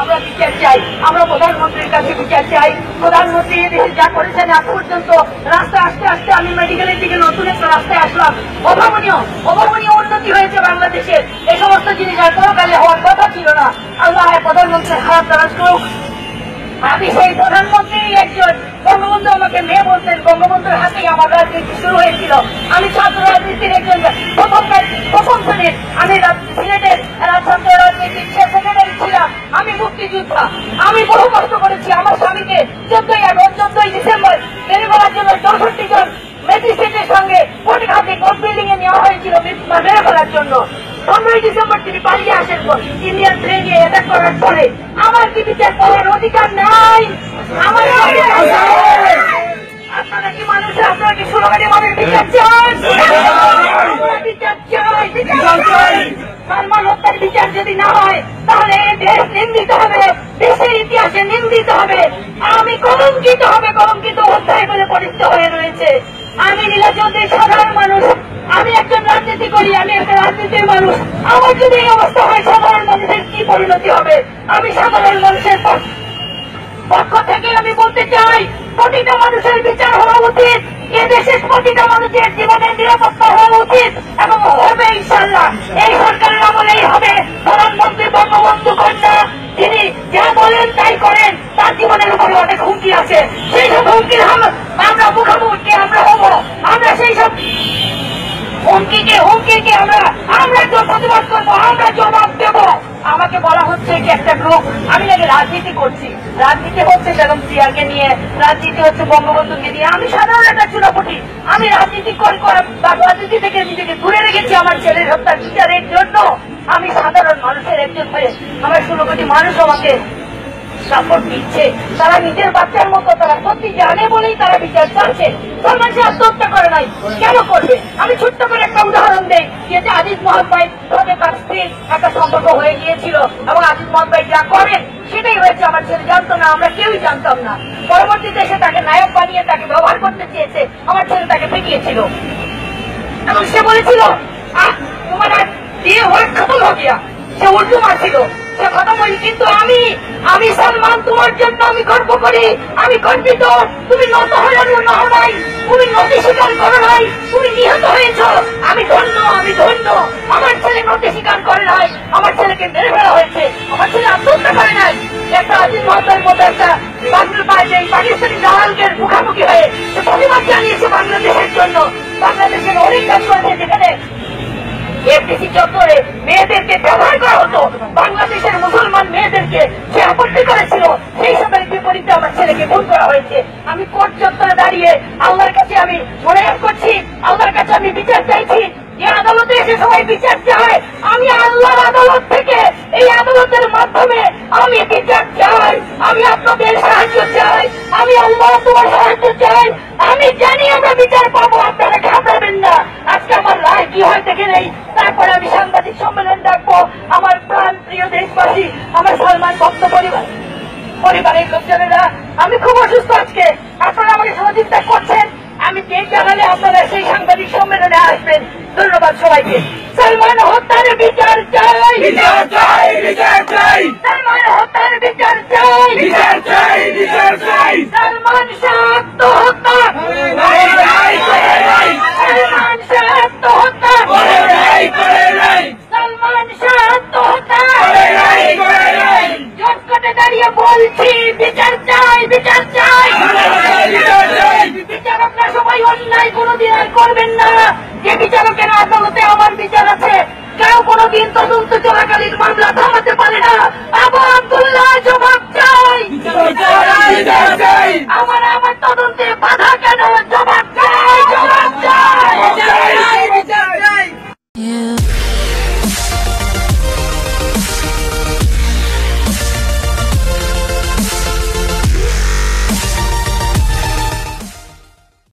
আমরা বিচার চাই। আমরা প্রধানমন্ত্রীর কাছে বিচার চাই। প্রধানমন্ত্রী এদেশে যা করেছেন আজ পর্যন্ত রাস্তা আসতে আসতে আমি মেডিকেলের দিকে নতুন একটা রাস্তায় আসলাম। অভাবনীয় অভাবনীয় উন্নতি হয়েছে বাংলাদেশের। এই সমস্ত জিনিস আর কোনো কালে হওয়ার কথা ছিল না। আল্লাহ প্রধানমন্ত্রীর খারাপ তারা করুক আমি সেই প্রধানমন্ত্রী একজন বঙ্গবন্ধু, আমাকে মেয়ে বলতেন বঙ্গবন্ধুর হাতেই আমার রাজনীতি শুরু হয়েছিল। আমি ছাত্র রাজনীতির একজন প্রথম প্রথম শ্রেণির। আমি সিলেটের ছাত্র রাজনীতির সেক্রেটারি ছিলাম। আমি মুক্তিযোদ্ধা। আমি বহু কষ্ট করেছি। আমার স্বামীকে চোদ্দই আগস্ট, চোদ্দই ডিসেম্বর মেরে ফেলার জন্য চৌষট্টি জন ম্যাজিস্ট্রেটের সঙ্গে কোর্ট কোর্ট বিল্ডিং এ নেওয়া হয়েছিল মেরে ফেলার জন্য। পনেরোই ডিসেম্বর তিনি পালিয়ে আসেন ইন্ডিয়ান ট্রেনে অ্যাটাক করার পরে আমার কি বিচার করার অধিকার নাই? আমার কি অধিকার আপনারা কি মানুষ? আপনারা কি সুরগাড়ি মানুষ? বিচার চান বিচার চাই! বিচার চাই! সালমান হত্যার বিচার যদি না হয় তাহলে দেশ নিন্দিত হবে। দেশের ইতিহাসে নিন্দিত হবে। আমি কলঙ্কিত হবে। কলঙ্কিত অধ্যায় বলে পরিচিত হয়ে রয়েছে। আমি নীলাচন্দ্রের সাধারণ রাজনীতি করি, আমি একটা রাজনীতির মানুষ। আমার যদি এই অবস্থা হয়, সাধারণ মানুষের কি পরিণতি হবে? আমি সাধারণ মানুষের পক্ষ থেকে আমি বলতে চাই, প্রতিটা মানুষের বিচার হওয়া উচিত। এদেশের প্রতিটা মানুষের জীবনের নিরাপত্তা হওয়া উচিত এবং হবে ইনশাল্লাহ। এই সরকারের আমলেই হবে প্রধানমন্ত্রী বঙ্গবন্ধু কন্যা তিনি যা বলেন তাই করেন তার জীবনের উপরে অনেক হুমকি আছে সেই সব হুমকির হাম- আমরা মুখোমুখি আমরা হব আমরা সেই সব হুমকিকে হুমকিকে আমরা আমরা তো প্রতিবাদ করব আমরা জবাব দেব আমাকে বলা হচ্ছে যে একটা গ্রুপ। আমি নাকি রাজনীতি করছি। রাজনীতি হচ্ছে বেগম জিয়াকে নিয়ে, রাজনীতি হচ্ছে বঙ্গবন্ধুকে নিয়ে। আমি সাধারণ একটা চুনাপটি আমি রাজনীতি করে রাজনীতি থেকে নিজেকে দূরে রেখেছি আমার ছেলের হত্যার বিচারের জন্য। আমি সাধারণ মানুষের একজন হয়ে আমার ষোলো মানুষ আমাকে সাপোর্ট দিচ্ছে। তারা নিজের বাচ্চার মতো, তারা সত্যি জানে বলেই তারা বিচার চাচ্ছে। সলমান সে আত্মহত্যা করে নাই। কেন করবে? আমি ছোট্ট করে একটা উদাহরণ দেই যে আজিজ মোহাম্মদ ভাই তাদের তার স্ত্রীর একটা সম্পর্ক হয়ে গিয়েছিল এবং আজিজ মোহাম্মদ ভাই যা করেন, সেটাই হয়েছে আমার ছেলে। জানতো না, আমরা কেউই জানতাম না। পরবর্তীতে সে তাকে নায়ক বানিয়ে, তাকে ব্যবহার করতে চেয়েছে। আমার ছেলে তাকে পিটিয়েছিল। এবং সে বলেছিল তোমার বিয়ে হয়ে সে উল্টো মারছিল। সে কথা বলি কিন্তু আমি আমি সালমান তোমার জন্য আমি গর্ব করি। আমি গর্বিত। তুমি নত হয়ে নহ নাই তুমি নতি করো নাই। তুমি নিহত হয়েছ। আমি ধন্য আমি ধন্য। আমার ছেলে নতি স্বীকার আমার ছেলেকে মেরে ফেলা হয়েছে। আমার ছেলে আত্মহত্যা করে নাই। একটা আজিজ মহতার মতো একটা বাংলাদেশ এই পাকিস্তানি দালালকে মুখামুখি হয়ে প্রতিবাদ জানিয়েছে বাংলাদেশের জন্য। বাংলাদেশের অনেক কাজ করেছে যেখানে চত্বরে মেয়েদেরকে ব্যবহার করা হতো। বাংলাদেশের মুসলমান মেয়েদেরকে সে আপত্তি করেছিল, সেই সময়ের বিপরীতে আমার ছেলেকে খুন করা হয়েছে। আমি কোর্ট চত্বরে দাঁড়িয়ে আল্লাহর কাছে আমি মনে করছি আল্লাহর কাছে আমি বিচার চাইছি যে আদালতে এসে সবাই বিচার চায় আমি আল্লাহর আদালত থেকে এই আদালতের মাধ্যমে আমি বিচার চাই আমি আপনাদের সাহায্য চাই আমি আল্লাহ আমি জানি আমরা বিচার পাবো, আপনারা ঘাবড়াবেন না। আজকে আমার রায় কি হয় দেখে নেই। তারপরে আমি সাংবাদিক সম্মেলন ডাকবো আমার প্রাণ প্রিয় দেশবাসী, আমার সালমান ভক্ত পরিবার পরিবারের লোকজনেরা। আমি খুব অসুস্থ আজকে। আপনারা আমাকে সহযোগিতা করছেন। আমি ডেট জানালে আপনারা সেই সাংবাদিক সম্মেলনে আসবেন। ধন্যবাদ সবাইকে। সালমান হত্যার বিচার চাই। দাঁড়িয়ে বলছি, বিচার চাই বিচার চাই। বিচার আপনার সবাই অন্যায় কোনোদিন আর করবেন না। যে বিচারকের আদালতে